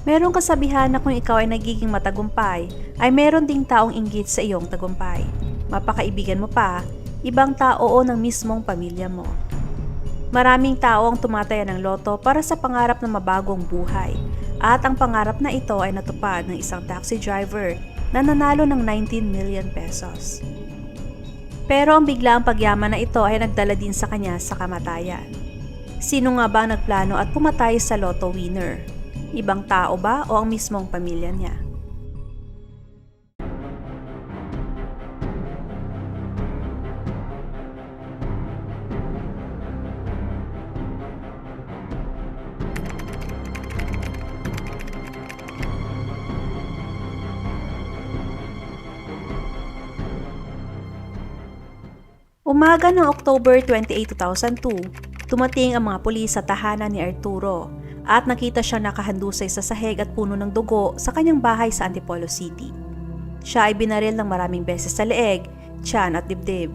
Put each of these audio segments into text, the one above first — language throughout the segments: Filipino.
Merong kasabihan na kung ikaw ay nagiging matagumpay, ay meron ding taong inggit sa iyong tagumpay. Mapakaibigan mo pa, ibang tao o ng mismong pamilya mo. Maraming tao ang tumataya ng loto para sa pangarap ng mabagong buhay. At ang pangarap na ito ay natupad ng isang taxi driver na nanalo ng 19 million pesos. Pero ang biglaang pagyaman na ito ay nagdala din sa kanya sa kamatayan. Sino nga ba nagplano at pumatay sa lotto winner? Ibang tao ba o ang mismong pamilya niya? Umaga ng October 28, 2002, tumating ang mga pulis sa tahanan ni Arturo at nakita siya nakahandusay sa sahig at puno ng dugo sa kanyang bahay sa Antipolo City. Siya ay binaril ng maraming beses sa leeg, tiyan at dibdib.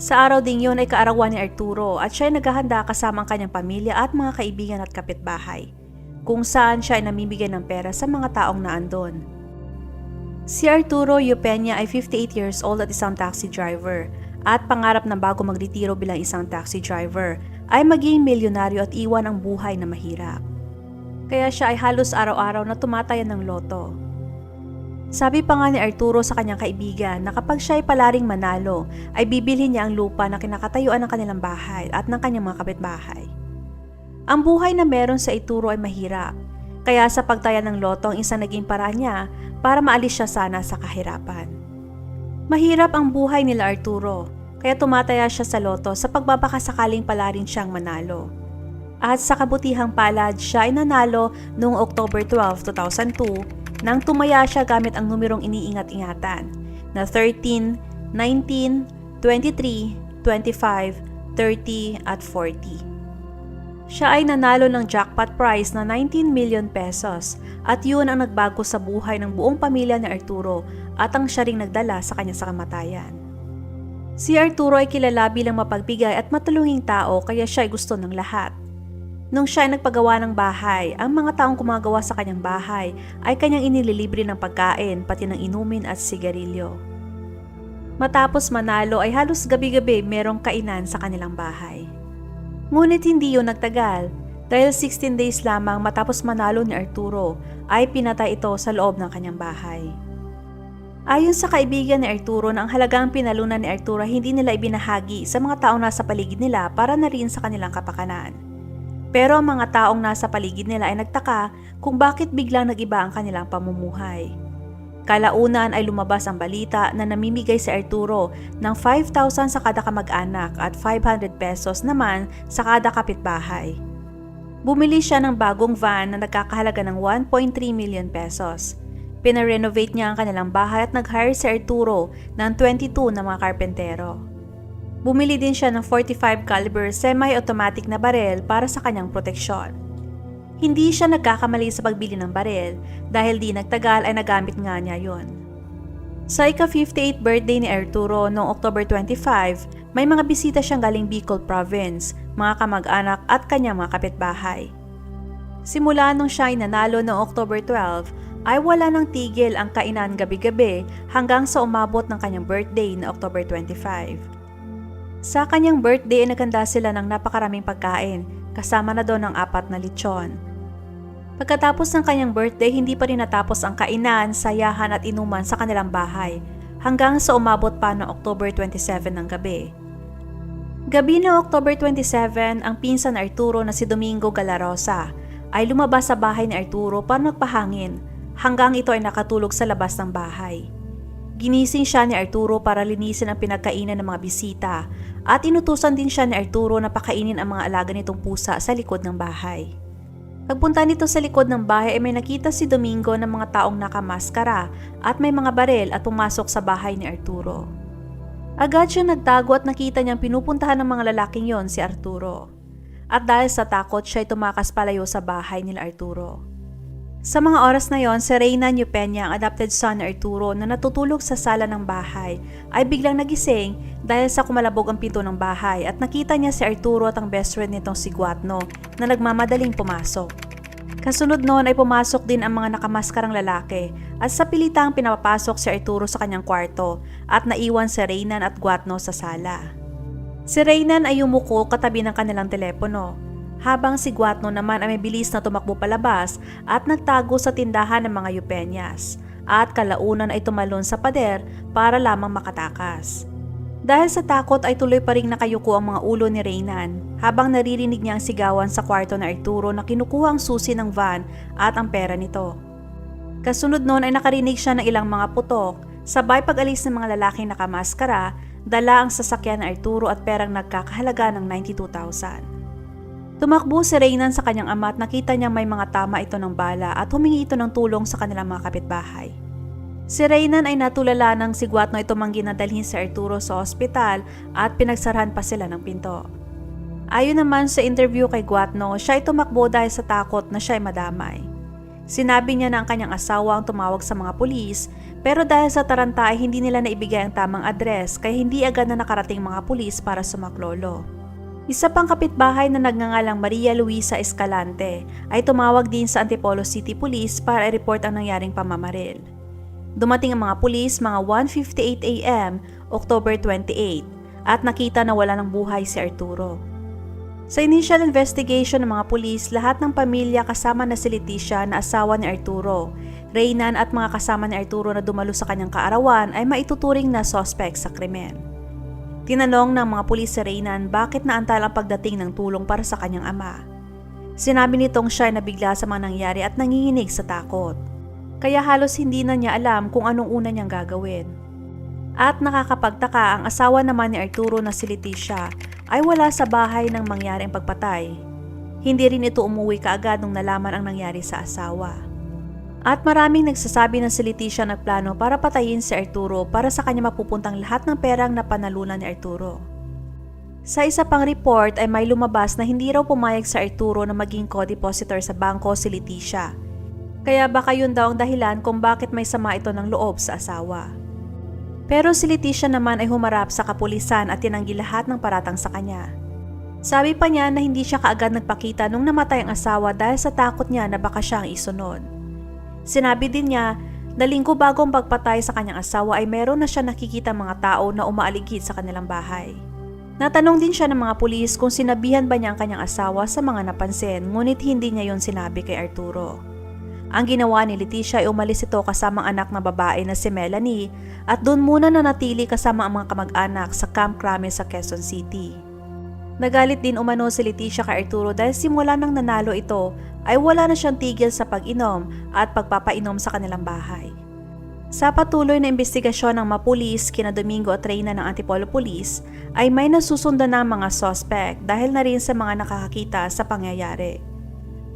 Sa araw ding yun ay kaarawan ni Arturo at siya ay naghahanda kasama ang kanyang pamilya at mga kaibigan at kapitbahay, kung saan siya ay namimigay ng pera sa mga taong naandon. Si Arturo Eupenia ay 58 years old at isang taxi driver at pangarap na bago magretiro bilang isang taxi driver ay maging milyonaryo at iwan ang buhay na mahirap. Kaya siya ay halos araw-araw na tumatayan ng loto. Sabi pa nga ni Arturo sa kanyang kaibigan na kapag siya ay palaring manalo, ay bibili niya ang lupa na kinakatayuan ng kanilang bahay at ng kanyang mga kapitbahay. Ang buhay na meron sa Ituro ay mahirap, kaya sa pagtaya ng loto ang isang naging paraan niya para maalis siya sana sa kahirapan. Mahirap ang buhay nila Arturo, kaya tumataya siya sa loto sa pagbabakasakaling pala rin siyang manalo. At sa kabutihang palad, siya ay nanalo noong October 12, 2002 nang tumaya siya gamit ang numerong iniingat-ingatan na 13, 19, 23, 25, 30 at 40. Siya ay nanalo ng jackpot prize na 19 million pesos at yun ang nagbago sa buhay ng buong pamilya ni Arturo at ang siya ring nagdala sa kanya sa kamatayan. Si Arturo ay kilala bilang mapagbigay at matulunging tao kaya siya ay gusto ng lahat. Nung siya ay nagpagawa ng bahay, ang mga taong gumagawa sa kanyang bahay ay kanyang inililibre ng pagkain pati ng inumin at sigarilyo. Matapos manalo ay halos gabi-gabi merong kainan sa kanilang bahay. Ngunit hindi yun nagtagal dahil 16 days lamang matapos manalo ni Arturo ay pinatay ito sa loob ng kanyang bahay. Ayon sa kaibigan ni Arturo na ang halagang pinalunan ni Arturo hindi nila ibinahagi sa mga taong nasa paligid nila para na rin sa kanilang kapakanan. Pero ang mga taong nasa paligid nila ay nagtaka kung bakit biglang nag-iba ang kanilang pamumuhay. Kalaunan ay lumabas ang balita na namimigay si Arturo ng 5,000 sa kada kamag-anak at 500 pesos naman sa kada kapitbahay. Bumili siya ng bagong van na nagkakahalaga ng 1.3 million pesos. Pinarenovate niya ang kanilang bahay at nag-hire si Arturo ng 22 na mga karpentero. Bumili din siya ng 45 caliber semi-automatic na barel para sa kanyang proteksyon. Hindi siya nagkakamali sa pagbili ng barel dahil di nagtagal ay nagamit nga niya yon. Sa ika-58 birthday ni Arturo noong October 25, may mga bisita siyang galing Bicol Province, mga kamag-anak at kanyang mga kapitbahay. Simula nung siya ay nanalo noong October 12, ay wala nang tigil ang kainan gabi-gabi hanggang sa umabot ng kanyang birthday na October 25. Sa kanyang birthday ay naghanda sila ng napakaraming pagkain, kasama na doon ang apat na lechon. Pagkatapos ng kanyang birthday, hindi pa rin natapos ang kainan, sayahan at inuman sa kanilang bahay, hanggang sa umabot pa ng October 27 ng gabi. Gabi ng October 27, ang pinsan Arturo na si Domingo Galarosa ay lumabas sa bahay ni Arturo para magpahangin hanggang ito ay nakatulog sa labas ng bahay. Ginising siya ni Arturo para linisin ang pinagkainan ng mga bisita at inutusan din siya ni Arturo na pakainin ang mga alaga nitong pusa sa likod ng bahay. Pagpunta nito sa likod ng bahay ay may nakita si Domingo ng mga taong nakamaskara at may mga barel at pumasok sa bahay ni Arturo. Agad siya nagtago at nakita niyang pinupuntahan ng mga lalaking yon si Arturo. At dahil sa takot siya ay tumakas palayo sa bahay nila Arturo. Sa mga oras na yon, si Reyna Nupenya, ang adopted son ni Arturo na natutulog sa sala ng bahay, ay biglang nagising dahil sa kumalabog ang pinto ng bahay at nakita niya si Arturo at ang best friend nitong si Guatno na nagmamadaling pumasok. Kasunod noon ay pumasok din ang mga nakamaskarang lalaki at sa pilitang pinapapasok si Arturo sa kanyang kwarto at naiwan si Reynan at Guatno sa sala. Si Reynan ay yumuko katabi ng kanilang telepono, habang si Guatno naman ay may bilis na tumakbo palabas at nagtago sa tindahan ng mga yupenyas at kalaunan ay tumalon sa pader para lamang makatakas. Dahil sa takot ay tuloy pa rin nakayuko ang mga ulo ni Reynan habang naririnig niya ang sigawan sa kwarto na Arturo na kinukuha ang susi ng van at ang pera nito. Kasunod noon ay nakarinig siya ng ilang mga putok, sabay pag-alis ng mga lalaking nakamaskara, dala ang sasakyan ng Arturo at perang nagkakahalaga ng 92,000. Tumakbo si Reynan sa kanyang ama at nakita niya may mga tama ito ng bala at humingi ito ng tulong sa kanilang mga kapitbahay. Si Reynan ay natulala ng si Guatno ay tumanggi na dalhin si Arturo sa ospital at pinagsarahan pa sila ng pinto. Ayon naman sa interview kay Guatno, siya ay tumakbo dahil sa takot na siya ay madamay. Sinabi niya na ang kanyang asawa ang tumawag sa mga pulis pero dahil sa taranta ay hindi nila naibigay ang tamang address kaya hindi agad na nakarating mga pulis para sumaklolo. Isa pang kapitbahay na nagngangalang Maria Luisa Escalante ay tumawag din sa Antipolo City Police para i-report ang nangyaring pamamaril. Dumating ang mga pulis mga 1.58 a.m. October 28 at nakita na wala ng buhay si Arturo. Sa initial investigation ng mga pulis, lahat ng pamilya kasama na si Leticia na asawa ni Arturo, Reynan at mga kasama ni Arturo na dumalo sa kanyang kaarawan ay maituturing na suspect sa krimen. Tinanong ng mga pulis si Reynan bakit naantal ang pagdating ng tulong para sa kanyang ama. Sinabi nitong siya ay nabigla sa mga nangyari at nanginginig sa takot. Kaya halos hindi na niya alam kung anong una niyang gagawin. At nakakapagtaka ang asawa naman ni Arturo na si Leticia ay wala sa bahay nang mangyari ang pagpatay. Hindi rin ito umuwi kaagad nung nalaman ang nangyari sa asawa. At maraming nagsasabi na si Leticia nagplano para patayin si Arturo para sa kanya mapupuntang lahat ng perang na panalunan ni Arturo. Sa isa pang report ay may lumabas na hindi raw pumayag sa Arturo na maging co-depositor sa bangko si Leticia. Kaya baka yun daw ang dahilan kung bakit may sama ito ng loob sa asawa. Pero si Leticia naman ay humarap sa kapulisan at tinanggi lahat ng paratang sa kanya. Sabi pa niya na hindi siya kaagad nagpakita nung namatay ang asawa dahil sa takot niya na baka siya ang isunod. Sinabi din niya na linggo bago ang pagpatay sa kanyang asawa ay meron na siya nakikita mga tao na umaaligid sa kanilang bahay. Natanong din siya ng mga pulis kung sinabihan ba niya ang kanyang asawa sa mga napansin ngunit hindi niya yon sinabi kay Arturo. Ang ginawa ni Leticia ay umalis ito kasama ang anak na babae na si Melanie at doon muna nanatili kasama ang mga kamag-anak sa Camp Crame sa Quezon City. Nagalit din umano si Leticia kay Arturo dahil simula nang nanalo ito ay wala na siyang tigil sa pag-inom at pagpapainom sa kanilang bahay. Sa patuloy na investigasyon ng mapulis kina Domingo at Reyna ng Antipolo Police ay may nasusundan ng mga suspect dahil na rin sa mga nakakakita sa pangyayari.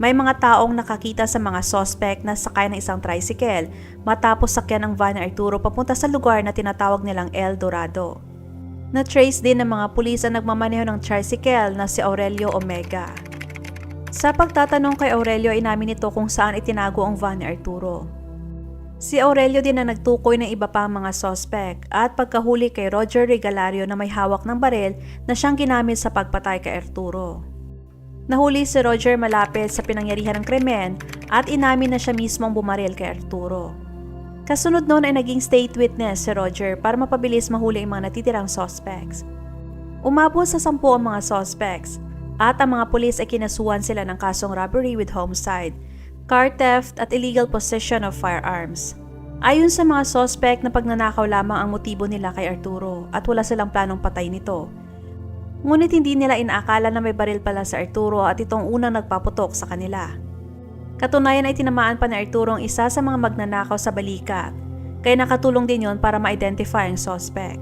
May mga taong nakakita sa mga suspect na sakay ng isang tricycle matapos sakyan ang van ni Arturo papunta sa lugar na tinatawag nilang El Dorado. Na-trace din ng mga pulis ang nagmamaneho ng tricycle na si Aurelio Omega. Sa pagtatanong kay Aurelio ay namin ito kung saan itinago ang van ni Arturo. Si Aurelio din na nagtukoy ng iba pang mga suspect at pagkahuli kay Roger Regalario na may hawak ng barel na siyang ginamit sa pagpatay kay Arturo. Nahuli si Roger malapit sa pinangyarihan ng krimen at inamin na siya mismo ang bumaril kay Arturo. Kasunod noon ay naging state witness si Roger para mapabilis mahuli ang mga natitirang suspects. Umabot sa sampu ang mga suspects at ang mga pulis ay kinasuhan sila ng kasong robbery with homicide, car theft at illegal possession of firearms. Ayon sa mga suspect na pagnanakaw lamang ang motibo nila kay Arturo at wala silang planong patay nito Ngunit hindi nila inaakala na may baril pala sa Arturo at itong unang nagpaputok sa kanila. Katunayan ay tinamaan pa ni Arturo ang isa sa mga magnanakaw sa balikat, kaya nakatulong din yon para ma-identify ang suspect.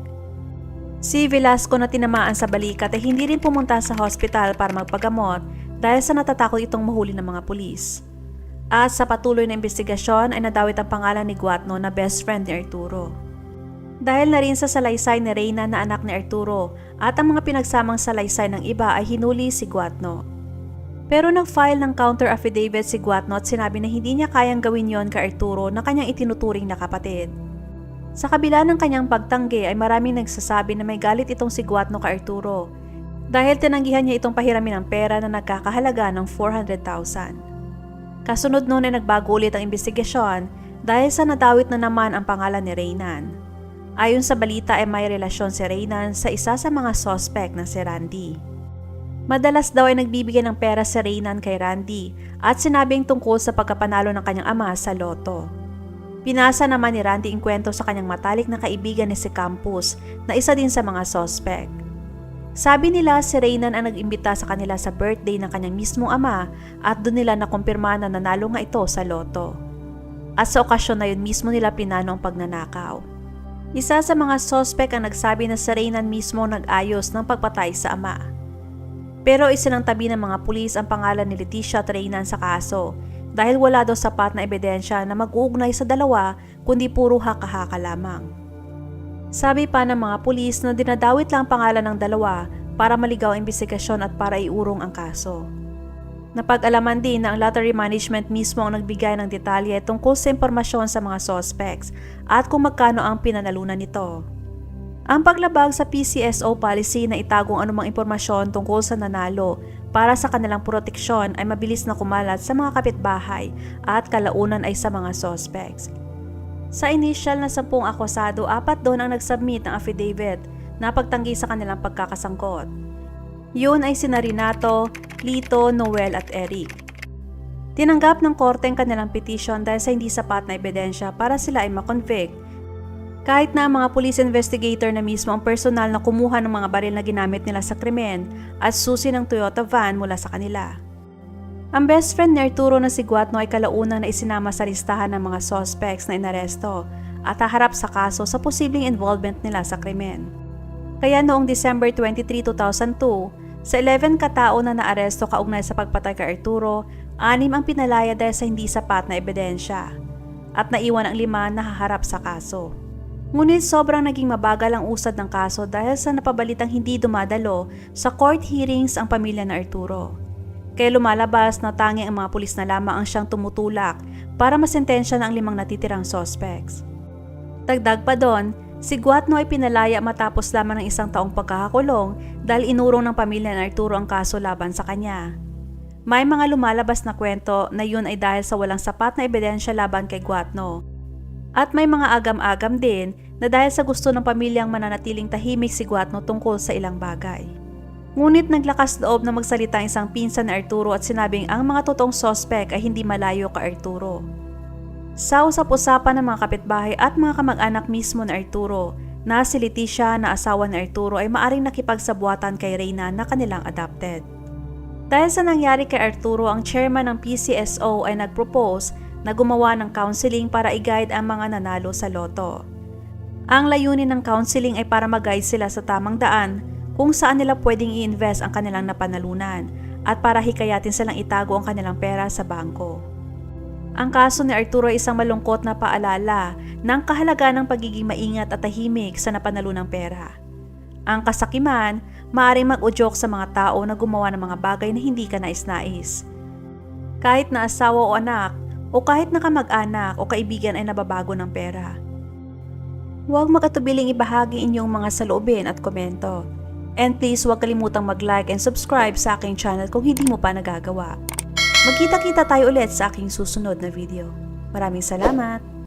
Si Velasco na tinamaan sa balikat ay hindi rin pumunta sa hospital para magpagamot dahil sa natatakot itong mahuli ng mga pulis. At sa patuloy na investigasyon ay nadawit ang pangalan ni Guatno na best friend ni Arturo. Dahil na rin sa salaysay ni Reyna na anak ni Arturo at ang mga pinagsamang salaysay ng iba ay hinuli si Guatno. Pero nag-file ng counter affidavit si Guatno at sinabi na hindi niya kayang gawin yon kay Arturo na kanyang itinuturing na kapatid. Sa kabila ng kanyang pagtanggi ay maraming nagsasabi na may galit itong si Guatno kay Arturo dahil tinanggihan niya itong pahiramin ng pera na nagkakahalaga ng 400,000. Kasunod noon ay nagbago ulit ang investigasyon dahil sa nadawit na naman ang pangalan ni Reynan. Ayon sa balita ay may relasyon si Reynan sa isa sa mga suspect na si Randy. Madalas daw ay nagbibigay ng pera si Reynan kay Randy at sinabing tungkol sa pagkapanalo ng kanyang ama sa loto. Pinasa naman ni Randy ang kwento sa kanyang matalik na kaibigan ni si Campus na isa din sa mga suspect. Sabi nila si Reynan ang nag-imbita sa kanila sa birthday ng kanyang mismong ama at doon nila nakumpirma na nanalo nga ito sa loto. At sa okasyon na yun mismo nila pinano ang pagnanakaw. Isa sa mga suspect ang nagsabi na si Reynan mismo nag-ayos ng pagpatay sa ama. Pero isinangtabi ng mga pulis ang pangalan ni Leticia at Reynan sa kaso dahil wala daw sapat na ebidensya na mag-uugnay sa dalawa kundi puro haka-haka lamang. Sabi pa ng mga pulis na dinadawit lang ang pangalan ng dalawa para maligaw ang investigasyon at para iurong ang kaso. Napag-alaman din na ang lottery management mismo ang nagbigay ng detalye tungkol sa impormasyon sa mga suspects at kung magkano ang pinanalunan nito. Ang paglabag sa PCSO policy na itagong anumang impormasyon tungkol sa nanalo para sa kanilang proteksyon ay mabilis na kumalat sa mga kapitbahay at kalaunan ay sa mga suspects. Sa initial na sampung akusado, apat doon ang nagsubmit ng affidavit na pagtanggi sa kanilang pagkakasangkot. Yun ay sina Renato, Lito, Noel at Eric. Tinanggap ng korte ang kanilang petition dahil sa hindi sapat na ebidensya para sila ay makonvict. Kahit na ang mga police investigator na mismo ang personal na kumuha ng mga baril na ginamit nila sa krimen at susi ng Toyota van mula sa kanila. Ang best friend ni Arturo na si Guatno ay kalaunan na isinama sa listahan ng mga suspects na inaresto at haharap sa kaso sa posibleng involvement nila sa krimen. Kaya noong December 23, 2002, sa 11 katao na naaresto kaugnay sa pagpatay kay Arturo, anim ang pinalaya dahil sa hindi sapat na ebidensya at naiwan ang lima na haharap sa kaso. Ngunit sobrang naging mabagal ang usad ng kaso dahil sa napabalitang hindi dumadalo sa court hearings ang pamilya na Arturo. Kaya lumalabas na tanging ang mga pulis na lamang ang siyang tumutulak para masentensya ng limang natitirang suspects. Dagdag pa doon, si Guatno ay pinalaya matapos lamang ng isang taong pagkakakulong dahil inurong ng pamilya ni Arturo ang kaso laban sa kanya. May mga lumalabas na kwento na yun ay dahil sa walang sapat na ebidensya laban kay Guatno. At may mga agam-agam din na dahil sa gusto ng pamilyang mananatiling tahimik si Guatno tungkol sa ilang bagay. Ngunit naglakas loob na magsalita ang isang pinsan ni Arturo at sinabing ang mga totoong sospek ay hindi malayo kay Arturo. Sa usap-usapan ng mga kapitbahay at mga kamag-anak mismo ni Arturo, na si Leticia na asawa ni Arturo ay maaring nakipagsabuatan kay Reyna na kanilang adopted. Dahil sa nangyari kay Arturo, ang chairman ng PCSO ay nagpropose na gumawa ng counseling para i-guide ang mga nanalo sa loto. Ang layunin ng counseling ay para mag-guide sila sa tamang daan kung saan nila pwedeng i-invest ang kanilang napanalunan at para hikayatin silang itago ang kanilang pera sa bangko. Ang kaso ni Arturo ay isang malungkot na paalala ng kahalaga ng pagiging maingat at tahimik sa napanalunang pera. Ang kasakiman, maaaring mag-udyok sa mga tao na gumawa ng mga bagay na hindi ka nais-nais. Kahit na asawa o anak, o kahit na kamag-anak o kaibigan ay nababago ng pera. Huwag makatubiling ibahagi inyong mga saloobin at komento. And please huwag kalimutang mag-like and subscribe sa aking channel kung hindi mo pa nagagawa. Magkita-kita tayo ulit sa aking susunod na video. Maraming salamat!